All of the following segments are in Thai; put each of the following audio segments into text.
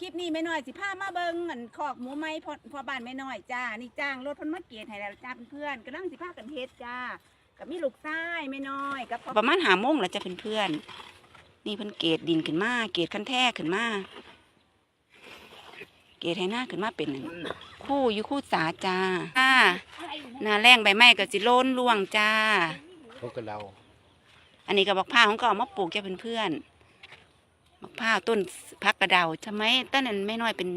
คลิปนี้แม่น้อยสิพามาเบิ่งอันคอกหมูไหมพอพอบ้านแม่น้อยจ้า นี่จ้างรถเพิ่นมาเกตให้แล้วจ้าเพื่อนๆกำลังสิพากันเฮ็ดจ้า กับมีลูกชายแม่น้อยกับพ่อประมาณหาโมงแล้วจะเป็นเพื่อนๆนี่เพิ่นเกตดินขึ้นมาเกตคันแท้ขึ้นมาเกตให้หน้าขึ้นมาเป็นหนึ่งคู่อยู่คู่สาจ้าจ้าหน้าแรงใบไม้ก็สิโล้นล่วงจ้าพวกกับเรา อันนี้ก็บักพร้าวของก็เอามาปลูกจะเป็นเพื่อน บักพร้าวต้นพักกระเดาทำไหมต้นนั้นไม่น้อยเป็น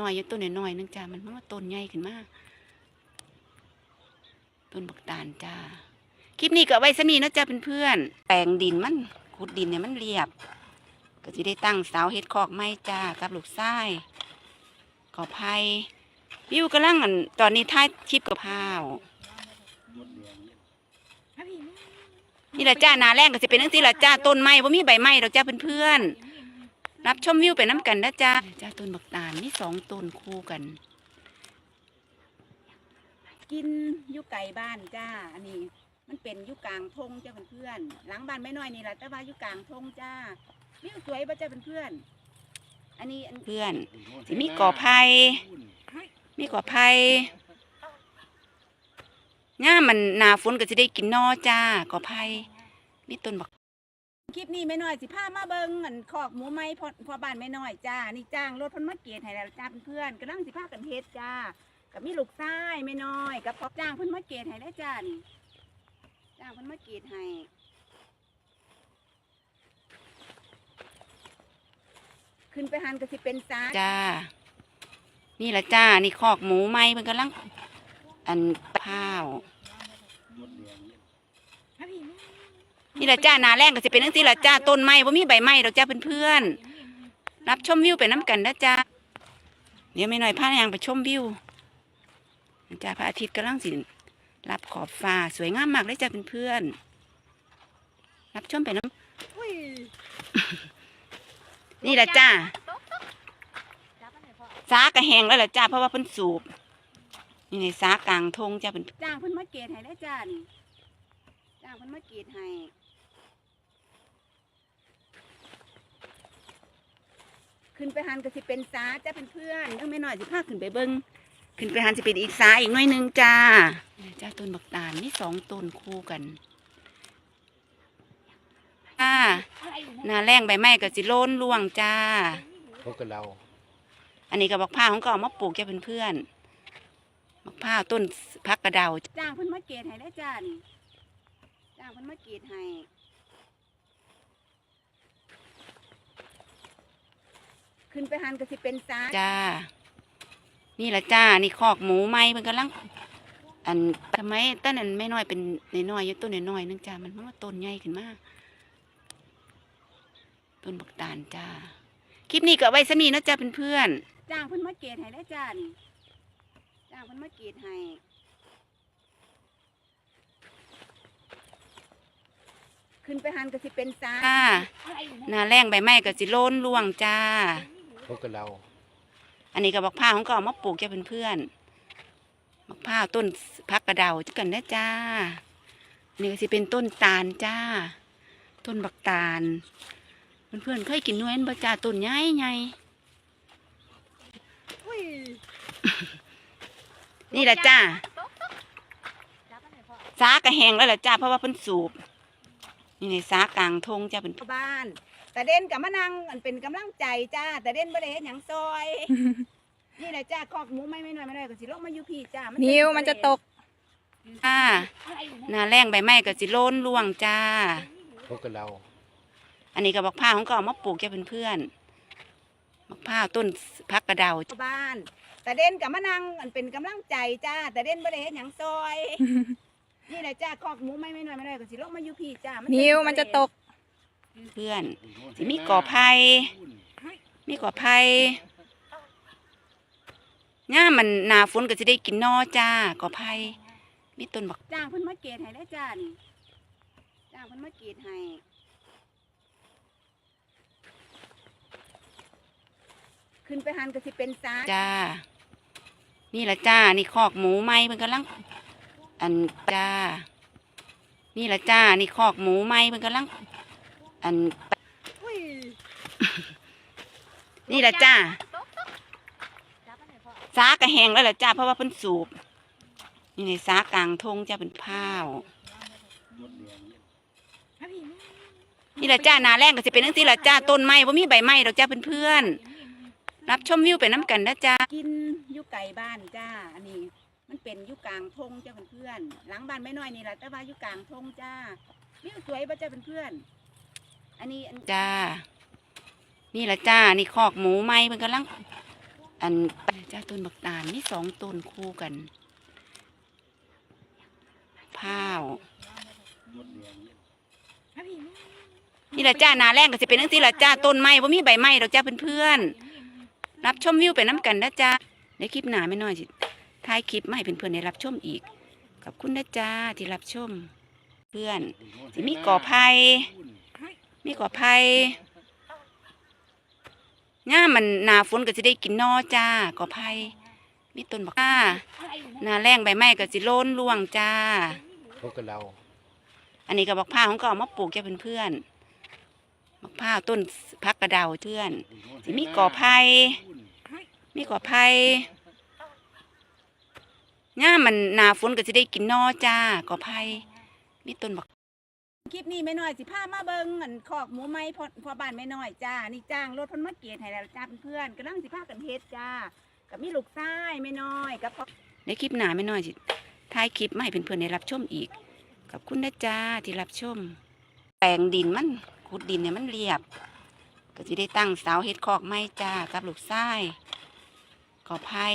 น้อยๆอยต้นน้อยๆนึงจ้ามันมันว่าต้นใหญ่ขึ้นมาต้นบักตาลจ้าคลิปนี้ก็ไว้สนีนะจ้าเป็นเพื่อนๆแปลงดินมันขุดดินเนี่ยมันเรียบ ก็จะได้ตั้งเสาเฮ็ดคอกไม้จ้ากับลูกทรายกอไผ่วิวกำลังอันตอนนี้ท้ายคลิปกับพาวนี่แหละจ้านาแรงก็จะเป็นทั้งที่ละจ้าต้นไม้ว่ามีใบไม้เราจ้าเพื่อนๆ รับชมวิวไปน้ำกันนะจ้าจ้าต้นบักตาลนี่สองต้นคู่กัน กินอยู่ไก่บ้านจ้า อันนี้ มันเป็นอยู่กลางทงจ้าเพื่อนๆหลังบ้านแม่น้อยนี่แหละแต่ว่าอยู่กลางทงจ้าวิวสวยบ่จ้าเพื่อนๆอันนี้อันเพื่อนสิมีกอไผ่มีกอไผ่ง่ามมันหนาฝนก็จะได้กินนอจ้ากอไผ่มีต้นบัก คลิปนี้แม่น้อยสิพามาเบิ่งอันคอกหมูไมพอพอบ้านแม่น้อยจ้า นี่จ้างรถเพิ่นมาเกตให้แล้วจ้าเพื่อนๆกำลังสิพากันเฮ็ดจ้า กับมีลูกชายแม่น้อย กับพ่อจ้างเพิ่นมาเกตให้แล้วจ้านี่จ้างเพิ่นมาเกตให้ขึ้นไปหันก็สิเป็นซาจ้า นี่ละจ้า นี่คอกหมูไหมมันกำลัง อันข้าว นี่ละจ้านาแรงก็จะเป็นทั้งที่ละจ้าต้นไม้ว่ามีใบไม้เราจ้าเพื่อนๆรับชมวิวไปน้ำกันนะจ้าเดี๋ยวไม่หน่อยพาแรงไปชมวิวจ้าพระอาทิตย์กำลังสิรับขอบฟ้าสวยงามมากเลยจ้าเพื่อนๆรับชมไปน้ำนี่ละจ้าสากระแหงแล้วละจ้าเพราะว่าเพิ่นสูบนี่ในสากลางทงจ้าเป็นจ้างเพิ่นมาเกตให้แล้จ้านี่จ้างเพิ่นมาเกตให้ ขึ้นไปหันก็สิเป็นซาจ้าเพื่อนๆเรื่องแม่น้อยสิพาขึ้นไปเบิ่งขึ้นไปหันจะเป็นอีกสายอีกหน้อยหนึงจ้านี่จ้าต้นบักตาลนี่สองต้นคู่กันจ้าหน้าแรงใบไม้ก็สิโล้นล่วงจ้าพวกกับเรา อันนี้ก็บักพร้าวของก็เอามาปลูกจะเป็นเพื่อนๆบักพร้าวต้นพักกระเดาจ้างเพิ่นมาเกตให้แล้วจ้านี่จ้างเพิ่นมาเกตให้ ขึ้นไปหันก็สิเป็นซาจ้า นี่ละจ้า นี่คอกหมูไหมมันกำลัง อันทำไมต้นนั้นไม่น้อยเป็นน้อยๆอยู่ต้นน้อยๆนึงจ้า มันมันว่าต้นใหญ่ขึ้นมากต้นบักตาลจ้า คลิปนี้ก็เอาไว้สนีนะจ้าเพื่อนจ้างเพิ่นมาเกตให้แล้วจ้านี่จ้างเพิ่นมาเกตให้ขึ้นไปหันก็สิเป็นซาๆจ้าหน้าแรงใบไม้ก็สิโล้นล่วงจ้า พวกกับเรา อันนี้ก็บักพร้าวของก็เอามาปลูกจะเป็นเพื่อนๆบักพร้าวต้นพักกระเดากันนะจ้าอันนี้ก็สิเป็นต้นตาลจ้า ต้นบักตาล เพื่อนๆเคยกินหน้วยบ่จ้าต้นใหญ่ใหญ่นี่แหละจ้าสากระแหงแล้วแหละจ้าเพราะว่าเพิ่นสูบ นี่ในสากลางทงจ้าเป็นบ้าน แต่เด่นกับมะนางอันเป็นกำลังใจจ้า แต่เด่นบ่ได้เฮ็ดหยังซอย นี่แหละจ้าคอกหมูไม่ไม่น้อยไม่น้อยก็สิลงมาอยู่พี่จ้านินิวมันจะตกจ้าหน้าแรงใบไม้ก็สิโล้นล่วงจ้าพวกกับเรา อันนี้ก็บักพร้าวของก็เอามาปลูกจะเป็นเพื่อนๆบักพร้าวต้นพักกระเดาบ้าน แต่เด่นกับมะนางอันเป็นกำลังใจจ้า แต่เด่นบ่ได้เฮ็ดหยังซอย นี่แหละจ้าคอกหมูไม่ไม่น้อยไม่น้อยก็สิลงมาอยู่พี่จ้านิวมันจะตก เพื่อนสิมีกอไผ่มีกอไผ่ง่ามมันหนาฝนก็จะได้กินนอจ้ากอไผ่มีต้นบักจ้างเพิ่นมาเกตให้แล้วจ้านี่จ้างเพิ่นมาเกตให้ขึ้นไปหันก็สิเป็นซาจ้า นี่ละจ้า นี่คอกหมูไหมมันกำลัง อันจ้า นี่ละจ้า นี่คอกหมูไหมมันกำลัง อันนี่ละจ้าสากระแหงแล้วล่ะจ้าเพราะว่าเพิ่นสูบ นี่ในสากลางทงจ้าเป็นผ้าวนี่ละจ้าหนาแรงก็สิเป็นจังซี่ละจ้าต้นไม้บ่มีใบไม้ดอกจ้าเพื่อนๆรับชมวิวไปน้ำกันนะจ้ากินอยู่ไก่บ้านจ้าอันนี้ มันเป็นอยู่กลางทงจ้าเพื่อนๆหลังบ้านไม่น้อยนี่แหละแต่ว่าอยู่กลางทงจ้าวิวสวยป่ะจ้าเพื่อนๆอัน อันนี้อันจ้า นี่ละจ้า นี่คอกหมูไหมมันกำลัง อันจ้าต้นบักตาลนี่สองต้นคู่กันพ้าวนี่ละจ้านาแรงก็สิเป็นจังซี่ละจ้าต้นไม้บ่มีใบไม้ดอกจ้าเพื่อนๆรับชมวิวไปน้ำกันนะจ้าในคลิปหนาไม่น้อยสิท้ายคลิปไมาให้เพื่อนๆได้รับชมอีกขอบคุณนะจ้าที่รับชม เพื่อนสิมีก่อไผ่ มีก่อไผ่ง่ามมันหนาฝนก็จะได้กินนอจ้าก่อไผ่มีต้นบักก้าหนาแรงใบไม้ก็สิโล้นล่วงจ้าพวกกับเรา อันนี้ก็บักพร้าวของก็เอามาปลูกจะเป็นเพื่อนบักพร้าวต้นพักกระเดาเพื่อนสิมีก่อไผ่มีก่อไผ่ง่ามมันหนาฝนก็จะได้กินนอจ้าก่อไผ่มีต้นบัก คลิปนี้ไม่น้อยสิพามาเบิงอันคอกหมูไม้พอพอบ้านไม่น้อยจ้า นี่จ้างรถเพันมาเกียรให้แล้วจ้าเพื่อนๆกำลังสิพากันเฮ็ดจ้า กับมีลูกชายไม่น้อยกับพ่อในคลิปหนาไม่น้อยสิท้ายคลิปมาให้เพื่อนๆได้รับชมอีกขอบคุณนะจ้าที่รับชม แปลงดินมันขุดดินเนี่ยมันเรียบ ก็จะได้ตั้งเสาเฮ็ดคอกไม้จ้ากับลูกชายขอภัย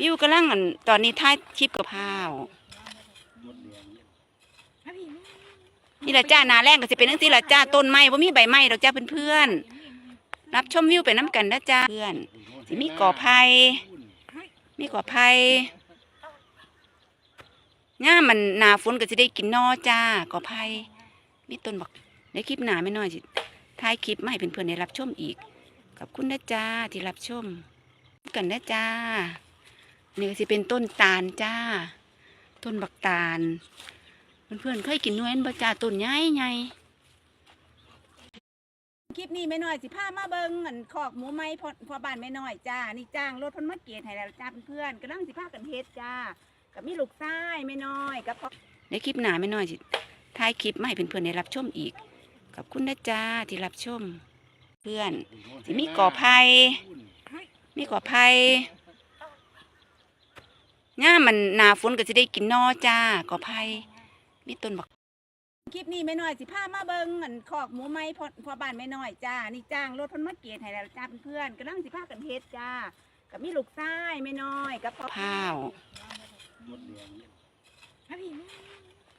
วิวกำลังอันตอนนี้ท้ายคลิปกับพร้าว นี่ละจ้านาแรงก็จะเป็นจังซี่ละจ้าต้นไม้ว่ามีใบไม้ดอกจ้าเพื่อนๆรับชมวิวไปน้ำกันนะจ้าเพื่อนสิมีก่อไผ่มีก่อไผ่ง่ามันหนาฝนก็จะได้กินนอจ้าก่อไผ่มีต้นบักในคลิปหนาไม่น้อยสิท้ายคลิปมาให้เพื่อนๆได้รับชมอีกขอบคุณนะจ้าที่รับชมกันนะจ้านี่ก็สิเป็นต้นตาลจ้า ต้นบักตาล เพื่อนๆเคยกินหน้วยบ่จ้าต้นใหญ่ใหญ่คลิปนี้ไม่น้อยสิพามาเบิงอันคอกหมูไม้พอพอบ้านไม่น้อยจ้า นี่จ้างรถเพันมาเกียรให้แล้วจ้าเพื่อนๆกำลังสิพากันเฮ็ดจ้า กับมีลูกชายไม่น้อยกับพ่อในคลิปหนาไม่น้อยสิท้ายคลิปมาให้เพื่อนๆได้รับชมอีกขอบคุณนะจ้าที่รับชม เพื่อนสิมีก่อไผ่มีก่อไผ่ง่ามมันหนาฝนก็จะได้กินนอจ้าก่อไผ่ มีต้นบักคลิปนี้ไม่น้อยสิพามาเบิงอันคอกหมูไม้พอพอบ้านไม่น้อยจ้า นี่จ้างรถเพันมาเกียรให้แล้วจ้าเพื่อนๆกำลังสิพากันเฮ็ดจ้า กับมีลูกชายไม่น้อยกับพ่อพ้าว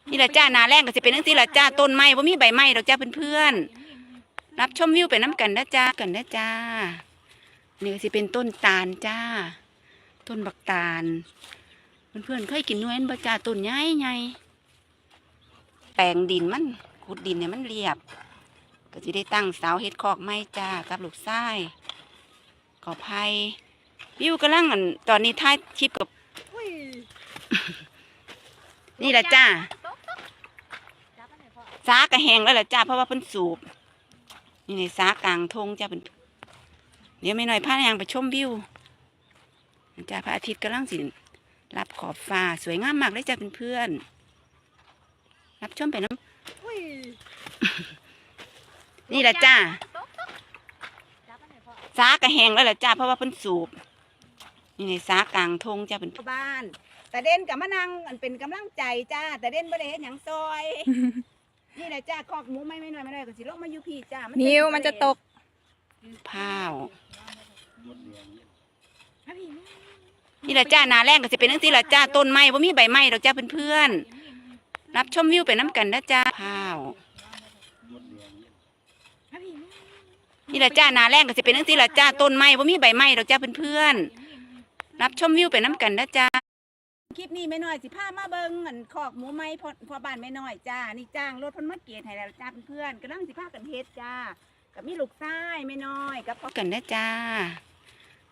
นี่ละจ้าหนาแรงก็จะเป็นจังซี่ละจ้าต้นไม้ว่ามีใบไม้ดอกจ้าเพื่อนๆรับชมวิวไปน้ำกันนะจ้ากันนะจ้านี่ก็สิเป็นต้นตาลจ้า ต้นบักตาล เพื่อนๆเคยกินหน้วยบ่จ้าต้นใหญ่ใหญ่ แปลงดินมันขุดดินเนี่ยมันเรียบ ก็จะได้ตั้งเสาเฮ็ดคอกไม้จ้ากับลูกชายขอภัยวิวกำลังอันตอนนี้ท้ายคลิปกับนี่แหละจ้าสากระแหงแล้วแหละจ้าเพราะว่าเพิ่นสูบ นี่ในสากลางทงจ้าเป็นเดี๋ยวไม่หน่อยพาแหงไปชมวิวจ้าพระอาทิตย์กำลังสิรับขอบฟ้าสวยงามมากเลยจ้าเป็นเพื่อนๆ รับชมไปน้ำนี่แหละจ้าสากระแหงแล้วแหละจ้าเพราะว่าเพิ่นสูบ นี่ในสากลางทงจ้าเป็นบ้าน แต่เด่นกับมะนางอันเป็นกำลังใจจ้า แต่เด่นบ่ได้เฮ็ดหยังซอย นี่แหละจ้าคอกหมูไม่ไม่น้อยไม่น้อยก็สิลงมาอยู่พี่จ้านิวมันจะตกพ้าวนี่แหละจ้าหนาแรงก็จะเป็นจังซี่ละจ้าต้นไม้ว่ามีใบไม้ดอกจ้าเพื่อนๆ รับชมวิวไปน้ำกันนะจ้าพ้าวนี่แหละจ้าหนาแรงก็จะเป็นจังซี่ละจ้าต้นไม้ว่ามีใบไม้ดอกจ้าเพื่อนๆรับชมวิวไปน้ำกันนะจ้าคลิปนี้ไม่น้อยสิพามาเบิงอันคอกหมูไม้พอพอบ้านไม่น้อยจ้านี่จ้างรถเพันมาเกียรให้แล้วจ้าเพื่อนๆกำลังสิพากันเฮ็ดจ้ากับมีลูกชายไม่น้อยกับพ่อกันนะจ้า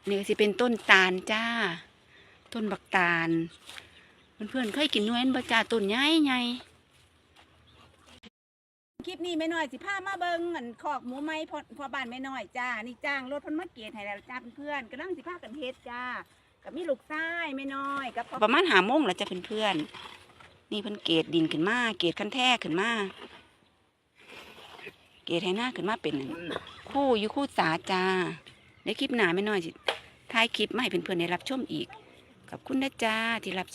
นี่ก็สิเป็นต้นตาลจ้า ต้นบักตาล เพื่อนๆเคยกินหน้วยบ่จ้าต้นใหญ่ใหญ่คลิปนี้ไม่น้อยสิพามาเบิงอันคอกหมูไม้พอพอบ้านไม่น้อยจ้า นี่จ้างรถเพันมาเกียรให้แล้วจ้าเพื่อนๆกำลังสิพากันเฮ็ดจ้า กับมีลูกชายแม่น้อยกับพ่อประมาณหาโมงแล้วจ้ะเพื่อนๆนี่เพิ่นเกตดินขึ้นมาเกตคันแท้ขึ้นมาเกตให้หน้าขึ้นมาเป็นคู่อยู่คู่สาจ้าในคลิปหน้าไม่น้อยสิท้ายคลิปมาให้เพื่อนๆได้รับชมอีกขอบคุณนะจ้าที่รับชม